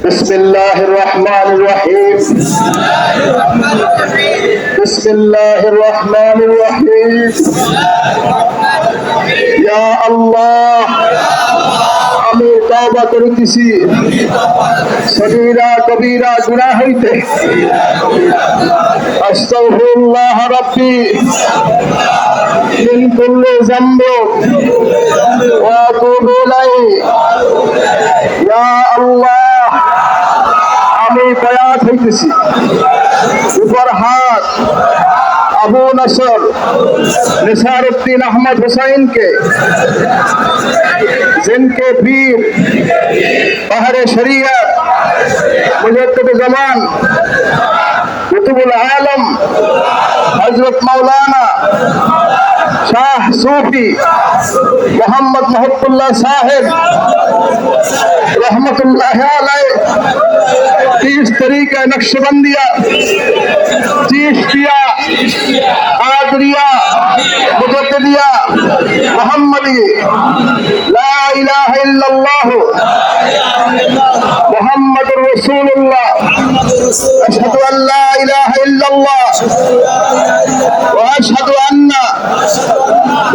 بسم الله الرحمن الرحيم بسم الله الرحمن الرحيم يا الله আমি তওবা করিতেছি সগীরা কবিরা গুনাহ হইতে আস্তাগফিরুল্লাহ রাব্বি মিন কুল্লি যামব ওয়া আতুবু ইলাইহি দিছি উপর হাত আবু নাসর নিসার উদ্দিন আহমদ হুসাইনকে, জিনকে পীর পাহাড়ে শরিয়ত মুজাদ্দিদ জামান কুতুবুল আলম হজরত মাওলানা শাহ সুফি মোহাম্মদ মহবুল্লাহ সাহেব, রহমতুল্লাহ আলাই अलैह तीस तरीका नक्शबंदिया चिश्तिया आदरिया मुजद्दिदिया मोहम्मदी ला इलाहा इल्लल्लाह محمد رسول الله أشهد أن لا إله إلا الله وأشهد أن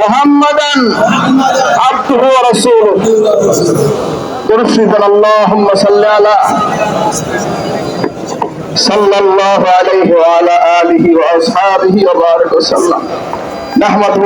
محمدا عبده ورسوله ترشد اللهم صل على صلى الله عليه وعلى آله وأصحابه وبارك وسلم. نحمد